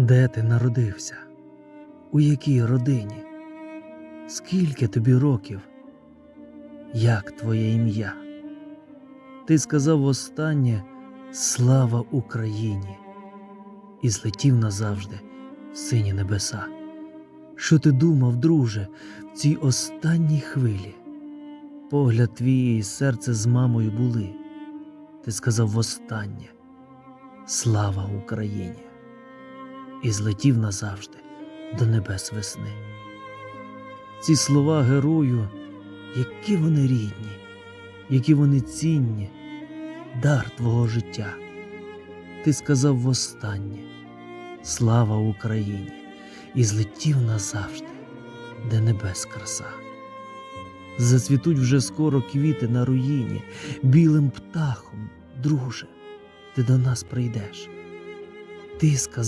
Де ти народився? У якій родині? Скільки тобі років? Як твоє ім'я? Ти сказав востаннє Слава Україні і злетів назавжди в сині небеса. Що ти думав, друже, в цій останній хвилі? Погляд твій і серце з мамою були. Ти сказав востаннє Слава Україні! І злетів назавжди до небес весни. Ці слова герою, які вони рідні, які вони цінні, дар твого життя. Ти сказав востаннє Слава Україні! І злетів назавжди, де небес краса. Зацвітуть вже скоро квіти на руїні, білим птахом, друже, ти до нас прийдеш. Ти сказав.